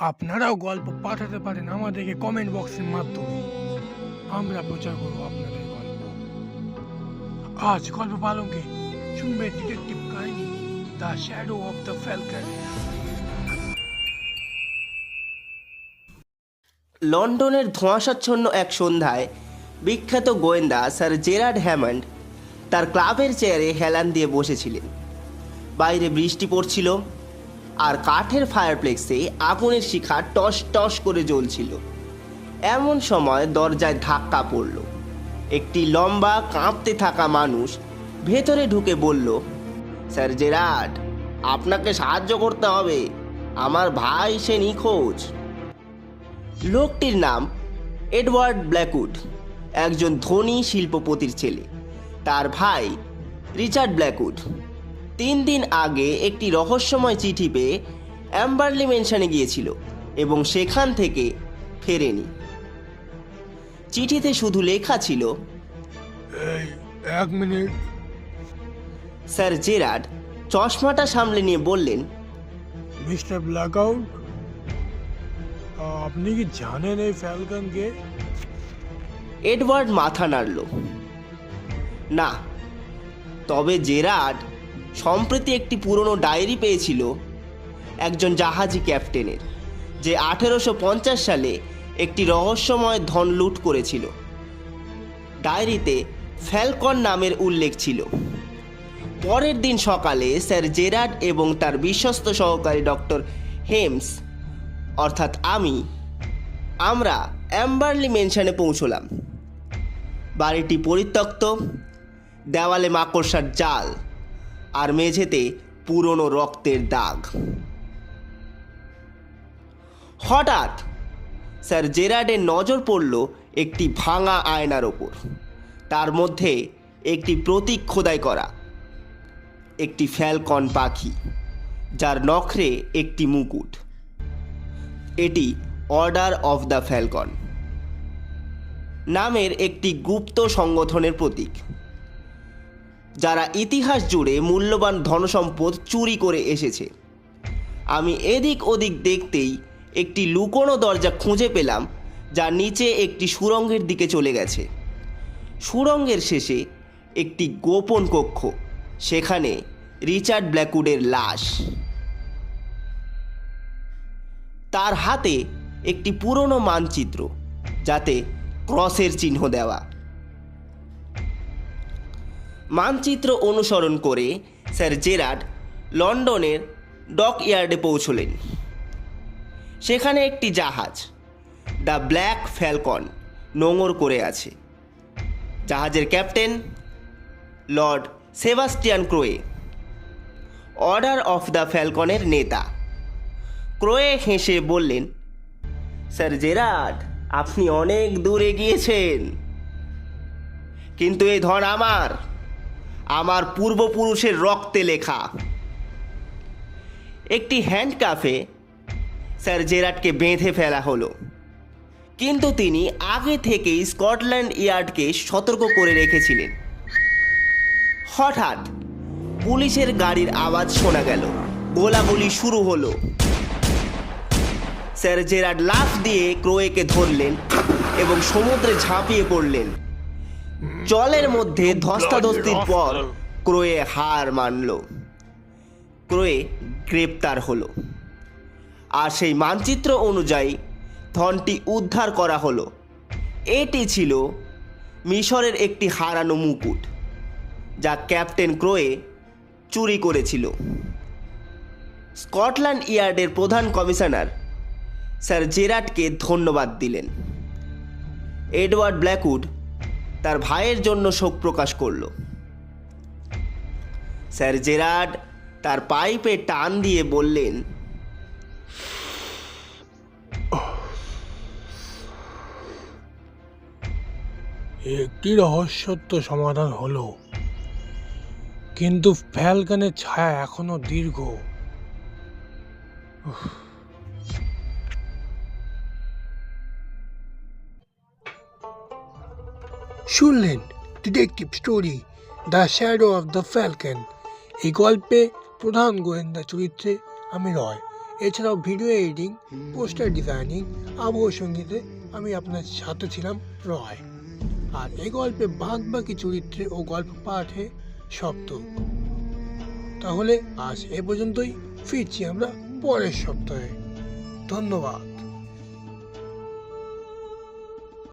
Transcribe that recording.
আপনারাও গল্প পাঠাতে পারেন আমাদেরকে কমেন্ট বক্সের মাধ্যমে। আমরা প্রচার করব আপনাদের গল্প। আজ গল্প পালঙ্কে শুনবে ডিটেকটিভ কাহিনী the shadow of the falcon লন্ডনের ধোঁয়াশাচ্ছন্ন এক সন্ধ্যায় বিখ্যাত গোয়েন্দা স্যার জেরার্ড হ্যামন্ড তার ক্লাবের চেয়ারে হেলান দিয়ে বসেছিলেন। বাইরে বৃষ্টি পড়ছিল আর কাঠের ফায়ারপ্লেক্সে আগুনের শিখা টস টস করে জ্বলছিল। এমন সময় দরজায় ধাক্কা পড়ল। একটি লম্বা কাঁপতে থাকা মানুষ ভেতরে ঢুকে বলল, স্যার জেরার্ড, আপনাকে সাহায্য করতে হবে। আমার ভাই সে নিখোঁজ। লোকটির নাম এডওয়ার্ড ব্ল্যাকউড, একজন ধনী শিল্পপতির ছেলে। তার ভাই রিচার্ড ব্ল্যাকউড। তিন দিন আগে একটি রহস্যময় চিঠি পেয়ে অ্যাম্বারলি মেনশনে গিয়েছিল এবং সেখান থেকে ফেরেনি। চিঠিতে শুধু লেখা ছিল এই এক মিনিট। স্যার জেরার্ড চশমাটা সামলে নিয়ে বললেন মিস্টার ব্ল্যাকআউট আপনি কি জানেন এই ফ্যালকনকে? এডওয়ার্ড মাথা নাড়ল। না তবে জেরার্ড সম্প্রতি একটি পুরনো ডায়েরি পেয়েছিল একজন জাহাজি ক্যাপ্টেনের, যে আঠেরোশো পঞ্চাশ সালে একটি রহস্যময় ধন লুট করেছিল। ডায়েরিতে ফ্যালকন নামের উল্লেখ ছিল। পরের দিন সকালে স্যার জেরার্ড এবং তার বিশ্বস্ত সহকারী ডক্টর হেমস, অর্থাৎ আমি, আমরা অ্যাম্বারলি মেনশনে পৌঁছলাম। বাড়িটি পরিত্যক্ত, দেওয়ালে মাকড়সার জাল। আর মেঝেতে পুরনো রক্তের দাগ। হঠাৎ স্যার জেরার্ডের নজর পড়ল একটি ভাঙা আয়নার ওপর। তার মধ্যে একটি প্রতীক খোদাই করা। একটি ফ্যালকন পাখি, যার নখরে একটি মুকুট। এটি অর্ডার অফ দ্য ফ্যালকন নামের একটি গুপ্ত সংগঠনের প্রতীক। যারা ইতিহাস জুড়ে মূল্যবান ধনসম্পদ চুরি করে এসেছে। আমি এদিক ওদিক দেখতেই একটি লুকোনো দরজা খুঁজে পেলাম, যা নিচে একটি সুড়ঙ্গের দিকে চলে গেছে। সুড়ঙ্গের শেষে একটি গোপন কক্ষ, সেখানে রিচার্ড ব্ল্যাকউডের লাশ। তার হাতে একটি পুরনো মানচিত্র, যাতে ক্রসের চিহ্ন দেওয়া। মানচিত্র অনুসরণ করে স্যার জেরার্ড লন্ডনের ডক ইয়ার্ডে পৌঁছলেন। সেখানে একটি জাহাজ, দ্য ব্ল্যাক ফ্যালকন, নোঙর করে আছে। জাহাজের captain Lord Sebastian Crowe, order of the ফ্যালকনের নেতা। ক্রোয়ে হেসে বললেন, স্যার জেরার্ড, আপনি অনেক দূরে গিয়েছেন। কিন্তু এই ধন আমার। আমার পূর্বপুরুষের রক্তে লেখা। একটি হ্যান্ডকাফে স্যার জেরার্ডকে বেঁধে ফেলা হলো। কিন্তু তিনি আগে থেকেই স্কটল্যান্ড ইয়ার্ডকে সতর্ক করে রেখেছিলেন। হঠাৎ পুলিশের গাড়ির আওয়াজ শোনা গেল। গোলাগুলি শুরু হলো। স্যার জেরার্ড লাফ দিয়ে ক্রোয়েকে ধরলেন এবং সমুদ্রে ঝাঁপিয়ে পড়লেন। জলের মধ্যে ধস্তাধস্তির পর ক্রোয়ে হার মানল। ক্রোয়ে গ্রেপ্তার হলো। আর সেই মানচিত্র অনুযায়ী ধনটি উদ্ধার করা হলো। এটি ছিল মিশরের একটি হারানো মুকুট যা ক্যাপ্টেন ক্রোয়ে চুরি করেছিল। স্কটল্যান্ড ইয়ার্ডের প্রধান কমিশনার স্যার জেরার্ডকে ধন্যবাদ দিলেন। এডওয়ার্ড ব্ল্যাকউড তার ভাইয়ের জন্য শোক প্রকাশ করল। স্যার জেরার্ড তার পাইপে টান দিয়ে বললেন একটি রহস্যত্ব সমাধান হলো? কিন্তু ফ্যালকানের ছায়া এখনও দীর্ঘ। শুনলেন detective story the shadow of the falcon এই গল্পে প্রধান গোয়েন্দা চরিত্রে আমি রয়। এছাড়াও ভিডিও এডিটিং পোস্টার ডিজাইনিং আবহ সঙ্গীতে আমি আপনার সাথে ছিলাম রয়। আর এই গল্পে বাদ বাকি চরিত্রে ও গল্প পাঠে শব্দ তাহলে আজ এ পর্যন্তই। ফিরছি আমরা পরের সপ্তাহে। ধন্যবাদ।